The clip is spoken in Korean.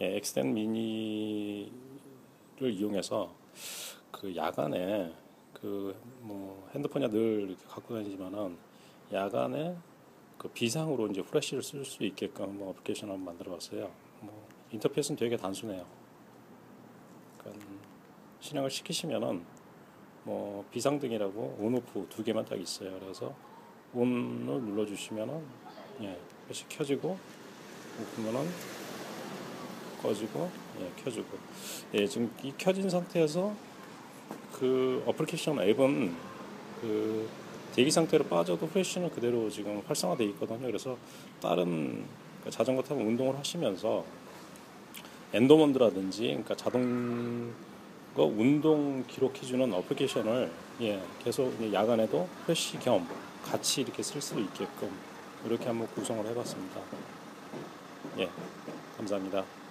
예, 엑스텐 미니를 이용해서 그 야간에 그 뭐 핸드폰이야 늘 이렇게 갖고 다니지만은 야간에 그 비상으로 이제 후레쉬를 쓸 수 있게끔 뭐 어플리케이션 을 한번 만들어봤어요. 뭐 인터페이스는 되게 단순해요. 그러니까 실행을 시키시면은 뭐 비상등이라고 온오프 두 개만 딱 있어요. 그래서 온을 눌러주시면은 예, 후레쉬 켜지고 오프면은 꺼지고 예, 켜주고 예, 지금 이 켜진 상태에서 그 어플리케이션 앱은 그 대기 상태로 빠져도 프레쉬는 그대로 지금 활성화되어 있거든요. 그래서 다른 그 자전거 타고 운동을 하시면서 엔도먼드라든지 그러니까 자동 그 운동 기록해주는 어플리케이션을 예, 계속 야간에도 프레쉬 겸 같이 이렇게 쓸 수 있게끔 이렇게 한번 구성을 해봤습니다. 예, 감사합니다.